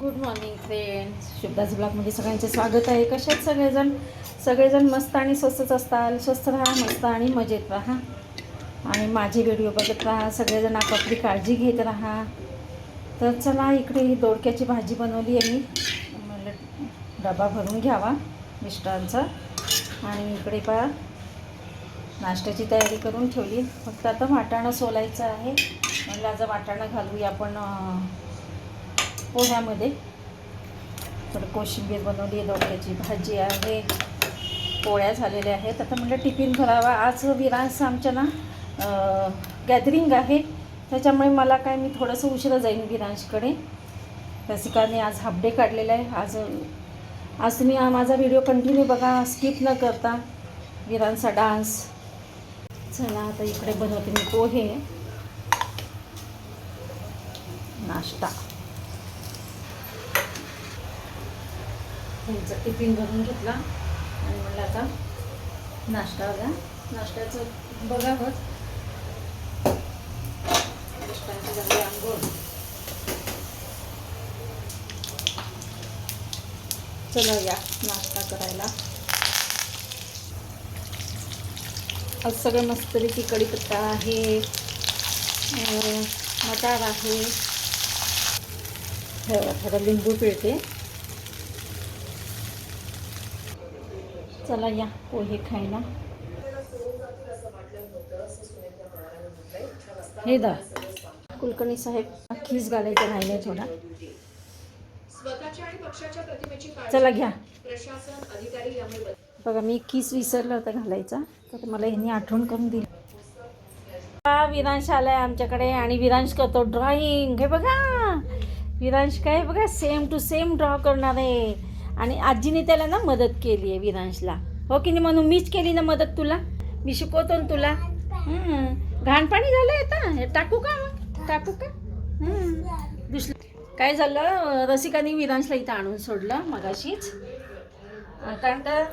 Good morning friends शुभदास ब्लॉगमध्ये सगळ्यांचे स्वागत आहे. कसे आहेत सगळेजण? सगळेजण मस्त आणि स्वस्तच असताल. स्वस्त राहा मस्त आणि मजेत राहा. आणि माझे व्हिडिओ बघत राहा. सगळेजण आपापली काळजी घेत राहा. तर चला इकडे ही दोडक्याची भाजी बनवली आहे मी. म्हणलं डबा भरून घ्यावा मिस्टरांचा. आणि इकडे पहा नाश्त्याची तयारी करून ठेवली. फक्त आता वाटाणा सोलायचं आहे. म्हणलं आज वाटाणा घालूया आपण पोह्यामध्ये. थोडं कोशिंबीर बनवली आहे भाजी आहे पोळ्या झालेल्या आहेत. आता म्हटलं टिफिन भरावा. आज विरास आमच्या ना गॅदरिंग आहे. त्याच्यामुळे मला काय मी थोडंसं उशिरा जाईन विरांशकडे. रसिकाने आज हाफ डे काढलेला आहे. आज आज तुम्ही माझा व्हिडिओ कंटिन्यू बघा स्किप न करता. विरांचा डान्स चला आता इकडे बनवते मी पोहे. नाश्ता. त्यांचा टिफिन भरून घेतला. आणि म्हणलं आता नाश्ता द्या नाश्त्याचं बघावं मिस्टरांची झाली आंघोळ. चला या नाश्ता करायला. आज सगळं मस्तपैकी कढीपत्ता आहे. मटार आहे. थोडं लिंबू पिळते. चला या पोहे खायला. हे दा कुलकर्णी साहेब खीस घालायचं राहिले थोडा. चला घ्या. बघा मी किस विसरला होता घालायचा तर मला ह्यांनी आठवण करून दिली. हा विरांश आलाय आमच्याकडे आणि विरांश करतो ड्रॉइंग हे बघा. विरांश काय बघा सेम टू सेम ड्रॉ करणार. आहे आणि आजीने त्याला ना मदत केली आहे विरांशला हो की नाही म्हणून मीच केली ना मदत तुला? मी शिकवतो ना तुला. घाण पाणी झालंय आता. हे टाकू का? मग टाकू का? दुसरं काय झालं? रसिकाने विरांशला इथं आणून सोडलं मगाशीच. कारण का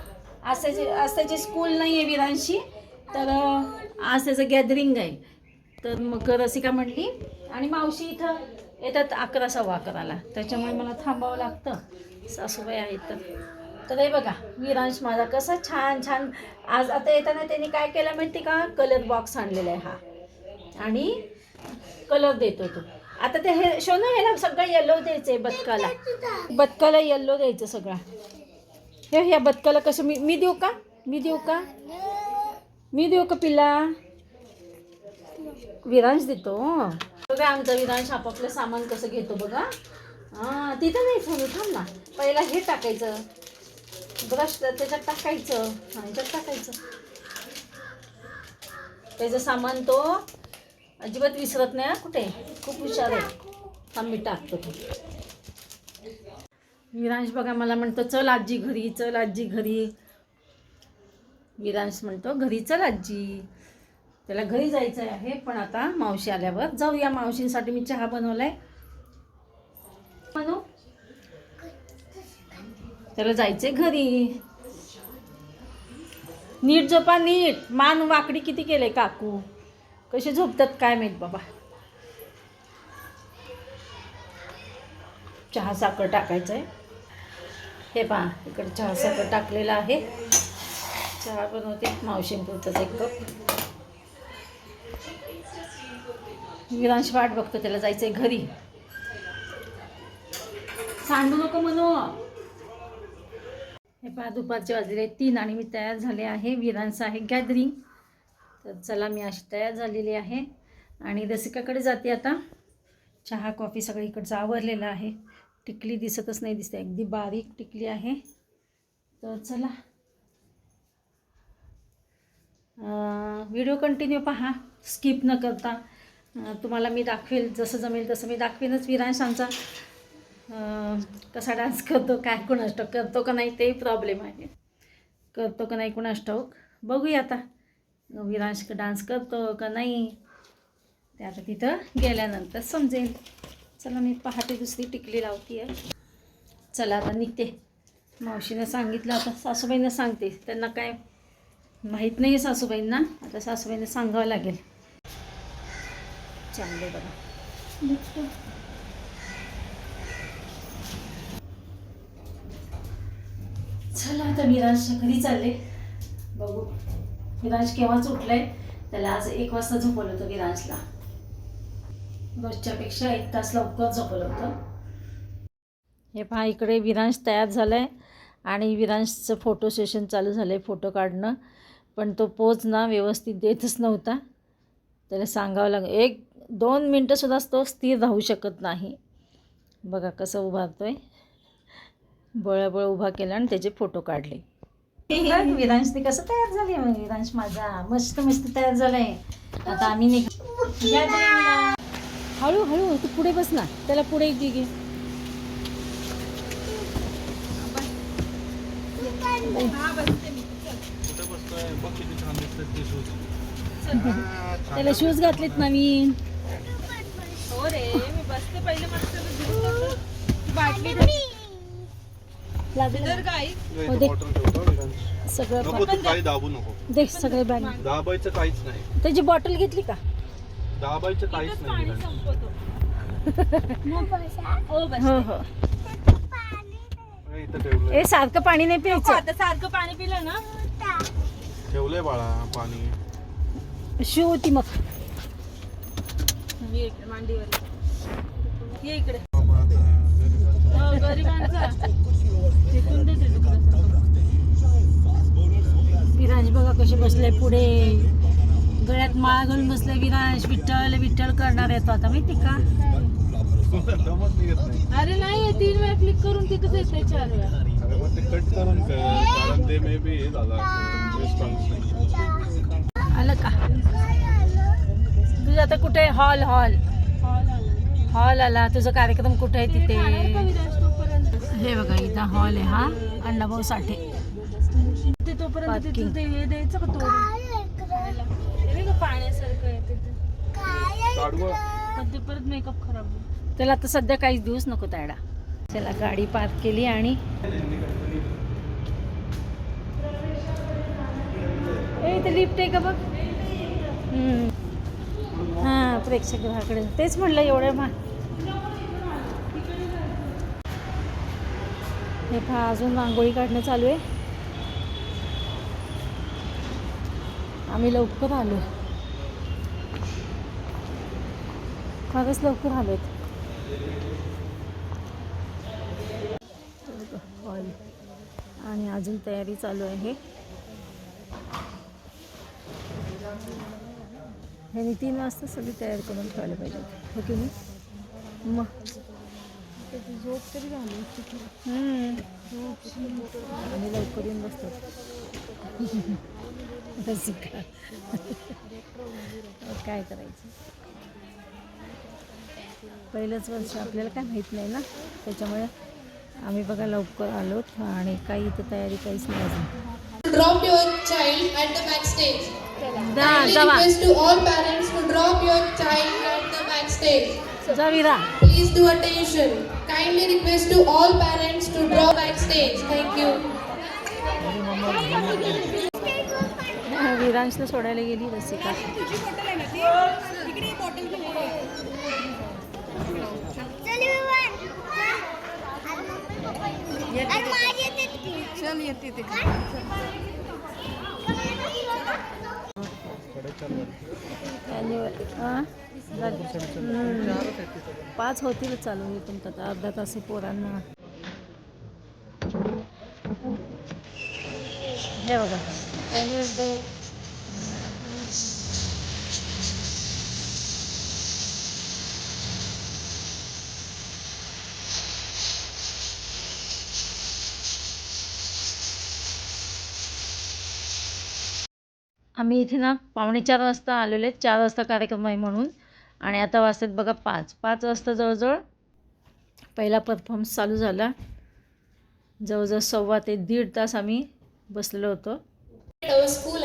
आज त्याची आज त्याची स्कूल नाही आहे विरांशी तर अं, आज त्याचं गॅदरिंग आहे. तर मग रसिका म्हणली आणि मावशी इथं येतात अकरा सव्वा अकराला. त्याच्यामुळे मला थांबावं लागतं. सासूबाई आहेत तर. तर हे बघा विरांश माझा कसा छान छान. आज आता येताना त्यांनी काय केलं माहिती का? कलर बॉक्स आणलेला आहे हा. आणि कलर देतो तो. आता ते हे शोनो ह्याला सगळं येल्लो द्यायचं आहे बदकाला बदकाला येल्लो द्यायचं सगळं. हे ह्या बदकाला कसं मी मी देऊ का? मी देऊ का? मी देऊ का पिल्ला? विरांश देतो. बघा आमचा विरांश आपापलं सामान कसं घेतो बघा. हां तिथं नाही सोनू थांब ना. पहिला हे टाकायचं. ब्रश त्याच्यात टाकायचं. हां याच्यात टाकायचं. त्याचं सामान तो अजिबात विसरत नाही कुठे? खूप हुशार आहे. थांब मी टाकतो तो. विरांश बघा मला म्हणतो चल आजी घरी चल आजी घरी. विरांश म्हणतो घरी चल आजी. त्याला घरी जायचं आहे पण आता मावशी आल्यावर. जाऊया मावशींसाठी मी चहा बनवलाय. म्हणू? त्याला जायचंय घरी. नीट झोपा नीट. मान वाकडी किती केले काकू? कसे झोपतात काय माहीत बाबा. चहा साखर टाकायचं आहे हे पहा इकडे चहा साखर टाकलेला आहे. चहा बनवते मावशींपुरतंच एक कप. विरांश वाट बघतो त्याला जायचंय घरी. सांडू नको म्हणू. हे पहा दुपारचे वाजलेले तीन आणि मी तयार झाले आहे. विरांचं आहे गॅदरिंग तर चला मी अशी तयार झालेली आहे. आणि रसिकाकडे जाते आता. चहा कॉफी सगळं इकडचं आवरलेलं आहे. टिकली दिसतच नाही दिसते. अगदी बारीक टिकली आहे. तर चला. व्हिडिओ कंटिन्यू पहा. स्किप न करता. तुम्हाला मी दाखवेल. जसं जमेल तसं मी दाखवेनच. विरांश कसा डान्स करतो काय कुणास ठाऊक करतो का नाही ते प्रॉब्लेम आहे. करतो का नाही कुणास ठाऊक बघूया आता. विरांश डान्स करतो का नाही ते आता तिथं गेल्यानंतर समजेल. चला मी पहाटे दुसरी टिकली लावती आहे चला आता निघते. मावशीनं सांगितलं आता सासूबाईंना सांगते. त्यांना काय माहीत नाही आहे सासूबाईंना. आता सासूबाईंना सांगावं लागेल. चांगले बघा. चला आता विराजच्या घरी चालले. बघू. विराज केव्हाच उठलाय त्याला आज एक वाजता झोपवलं होतं विराजला रोजच्यापेक्षा एक तास लवकर झोपवलं होतं. हे पहा इकडे विरांश तयार झाला आहे आणि विरांशचं फोटो सेशन चालू झालं आहे फोटो काढणं. पण तो पोज ना व्यवस्थित देतच नव्हता. त्याला सांगावं लागलं एक दोन मिनटंसुद्धा तो स्थिर राहू शकत नाही. बघा कसं उभारतो आहे बळबळ उभा केला आणि त्याचे फोटो काढले. बघ, विरांशने कसं तयार झाले मग विरांश माझा मस्त मस्त तयार झालाय. आता आम्ही निघ. हळू हळू तू पुढे बस ना. त्याला पुढे घे घे त्याला शूज घातलेत नवीन. हो रे मी बसते पहिले मस्त. बाटली लागलं. तर काय हो दे. सगळं नको तू काही दाबू नको. दे सगळे बॅग दाबायचं काहीच नाही. त्याची बॉटल घेतली का? दाबायचं काहीच नाही पाणी निघालं. संपवतो. हो बस. हो हो. हे इथं ठेवलंय. ए सारखं पाणी नाही नको, प्यायचं. आता सारखं पाणी पिलं ना. ठेवलंय बाळा पाणी. शू होती मग. ये इकडे मांडीवर. ये इकडे. विराज बघा कसे बसले पुढे. गळ्यात माळ घालून बसले विराज. विठ्ठल विठ्ठल करणार येतो आता माहिती का? अरे नाही हे तीन वेळा क्लिक करून तिथंच येते चार वेळा. अरे मग ते कट करून कर. कारण ते मे बी झालं असेल. response. आलं का? तुझं आता कुठे? Hall hall. हॉल आला. तुझा कार्यक्रम कुठे आहे तिथे? हे बघा इथं हॉल आहे हा. अण्णाभाऊ साठे. ते तोपर्यंत Parking. तिथं ते हे द्यायचं का. हे पाण्यासारखं ते परत मेकअप खराब होईल. त्याला आता सध्या काहीच दिवस नको त्याला चला गाडी पार्क केली आणि लिफ्ट आहे का बघ? हम्म. हां प्रेक्षकगृहाकडे तेच म्हणलं एवढं मा हे पहा अजून रांगोळी काढणं चालू आहे. आम्ही लवकर आलो. फारच लवकर आलोत आणि अजून तयारी चालू आहे. ह्यानी तीन वाजता सगळी तयार करून ठेवायला पाहिजे. हो ओके मी मग. त्याची झोप तरी झाली. आम्ही लवकर येऊन बसतो काय करायचं? पहिलंच वर्ष आपल्याला काय माहीत नाही ना? त्याच्यामुळे आम्ही बघा लवकर आलोत आणि काही इथं तयारी काहीच नाही अजून. Drop your child at the backstage. जा Kindly Java request to all parents to drop your child at the backstage. जा विरा. Please do attention. Kindly request to all parents to drop backstage. Thank you. विरांशला सोडायला गेली Rasika Annual. हां? झाली. पाच होतील चालू मी पण आता अर्धा तास पोरांना हे बघा आम्ही इथे ना पावणे चार वाजता आलेले चार वाजता कार्यक्रम आहे म्हणून. आणि आता वाजतात बघा पाच. पाच वाजता जवळजवळ पहिला परफॉर्मन्स चालू झाला. जवळजवळ सव्वा ते दीड तास आम्ही बसलेलो होतो. School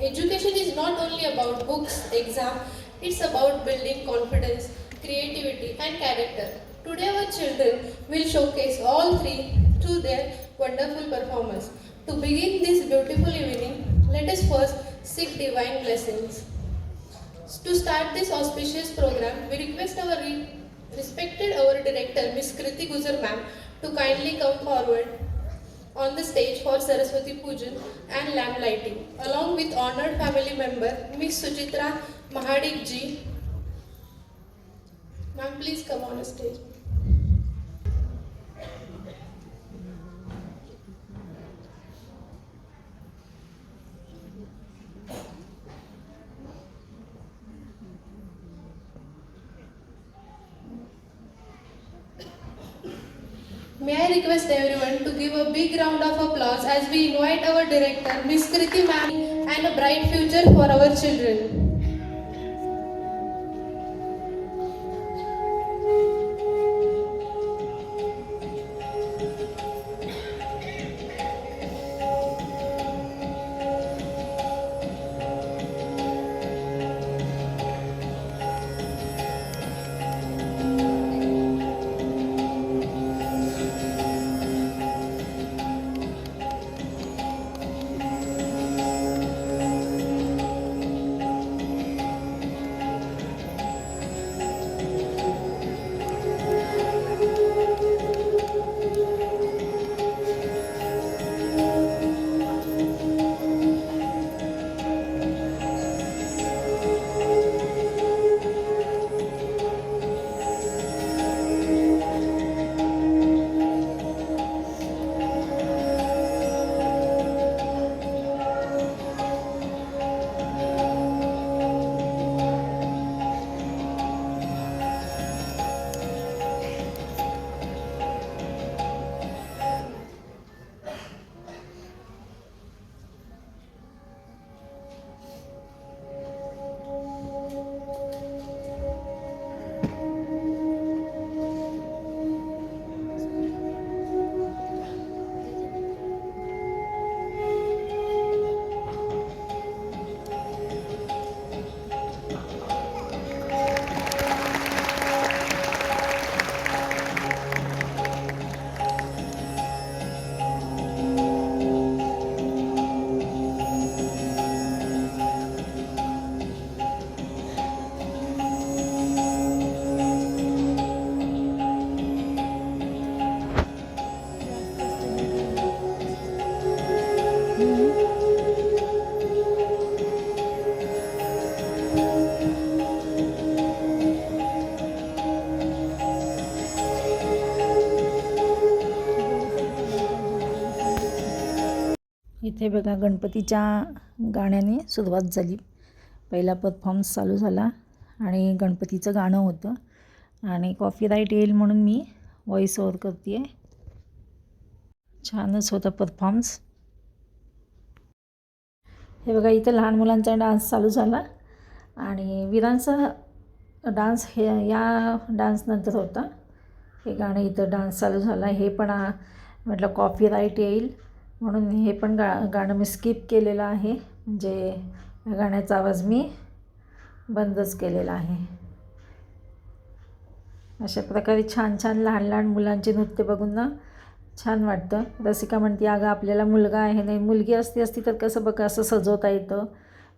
the education books exam it's about building confidence creativity character wonderful performance टूटेफुल let us first seek divine blessings. To start this auspicious program, we request our re- respected our director, Miss Kriti Guzar ma'am, to kindly come forward on the stage for Saraswati Pujan and lamp lighting, along with honored family member Miss Sujitra Mahadik ji. Ma'am, please come on the stage. Request everyone to give a big round of applause as we invite our director, Miss Kriti ma'am, and a bright future for our children. इथे बघा गणपतीच्या गाण्याने सुरुवात झाली. पहिला performance चालू झाला आणि गणपतीचं गाणं होतं. आणि कॉपीराईट येईल म्हणून मी व्हॉईस ओवर करते आहे छानच होता परफॉर्मन्स हे बघा इथं लहान मुलांचा डान्स चालू झाला. आणि वीरांचा डान्स हे या डान्सनंतर होता. हे गाणं इथं डान्स चालू झाला. हे पण म्हटलं कॉपीराईट येईल. म्हणून हे पण गा गाणं मी स्किप केलेलं आहे. म्हणजे या गाण्याचा आवाज मी बंदच केलेला आहे. अशा प्रकारे छान छान लहान लहान मुलांचे नृत्य बघून ना छान वाटतं. रसिका म्हणते अगं आपल्याला मुलगा आहे नाही मुलगी असती असती तर कसं बघा असं सजवता येतं.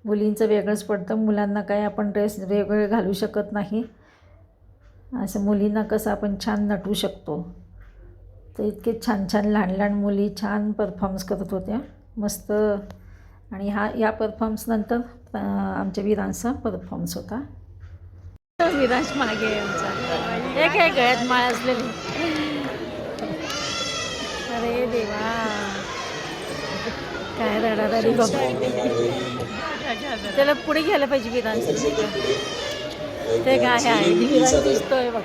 मुलींचं वेगळंच पडतं मुलांना काय आपण ड्रेस वेगळे घालू शकत नाही. असं मुलींना कसं आपण छान नटवू शकतो. तर इतके छान छान लहान लहान मुली छान परफॉर्मन्स करत होत्या. मस्त. आणि हा या परफॉर्मन्सनंतर आमच्या वीरांचा परफॉर्मन्स होता. विराज मागे आमचा. एक गळ्यात माळ असलेली. अरे देवा. काय रडारडी बाबा. त्याला पुढे घ्यायला पाहिजे विरांचं ते काय आहे. दिसतोय बघ.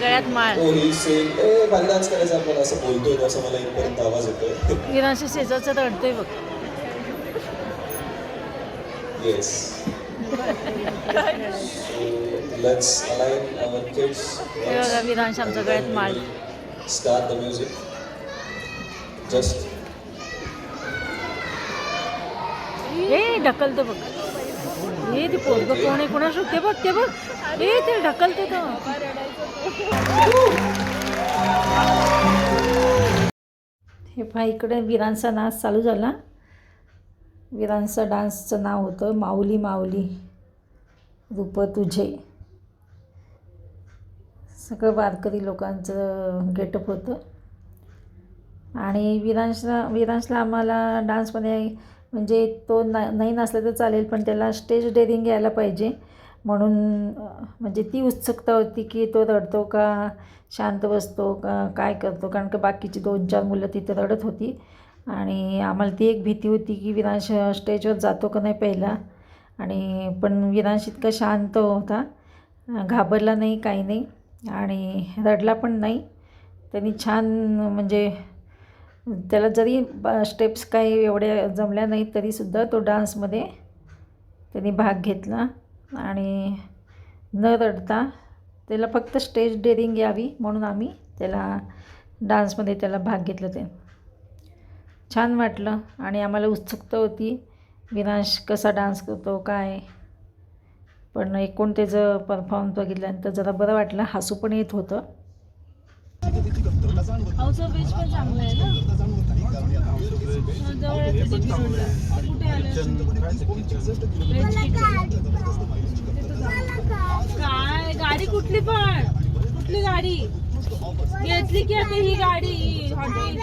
गळ्यात माळ. डान्स करायचा आपल्याला असं बोलतोय तो असं मला इथपर्यंत आवाज येतोय. विरांश शेजारचं रडतोय बघ. Yes let's align our kids हे बघा विरांश आमच्या गळ्यात माळ. स्टार्ट द म्युझिक जस्ट ए ढकलतो बघ. ए ते पोरग कोण आहे? कोणा ते बघ? ते बघ. ए ते ढकलते तो. हे पहा इकडे विरांचा नाच चालू झाला. विरांचं डान्सचं नाव होतं माऊली माऊली रूप तुझे. सगळं वारकरी लोकांचं गेटअप होतं. आणि विरांशला विरांशला आम्हाला डान्समध्ये म्हणजे तो ना नाही नसला तर चालेल पण त्याला स्टेज डेअरिंग यायला पाहिजे. म्हणून म्हणजे ती उत्सुकता होती की तो रडतो का शांत बसतो का काय करतो? कारण का बाकीची दोन चार मुलं तिथं रडत होती. आणि आम्हाला ती एक भीती होती की विरांश स्टेजवर जातो का नाही पहिला. आणि पण विरांश इतका शांत होता. घाबरला नाही काही नाही. आणि रडला पण नाही. त्यांनी छान म्हणजे त्याला जरी स्टेप्स काही एवढ्या जमल्या नाहीत तरीसुद्धा तो डान्समध्ये त्यांनी भाग घेतला. आणि न रडता त्याला फक्त स्टेज डेअरिंग यावी म्हणून आम्ही त्याला डान्समध्ये त्याला भाग घेतलं ते. छान वाटलं आणि आम्हाला उत्सुकता होती विनाश कसा डान्स करतो काय? पण एकूण त्याचं परफॉर्मन्स बघितल्यानंतर जरा बरं वाटलं हसू पण येत होतं. हाऊस ऑफ बीच पण चांगलं आहे ना? जवळ आहे रोडला. कुठे आलं काय? गाडी कुठली पण? कुठली गाडी? घेतली की आता ही गाडी ही हॉटेल.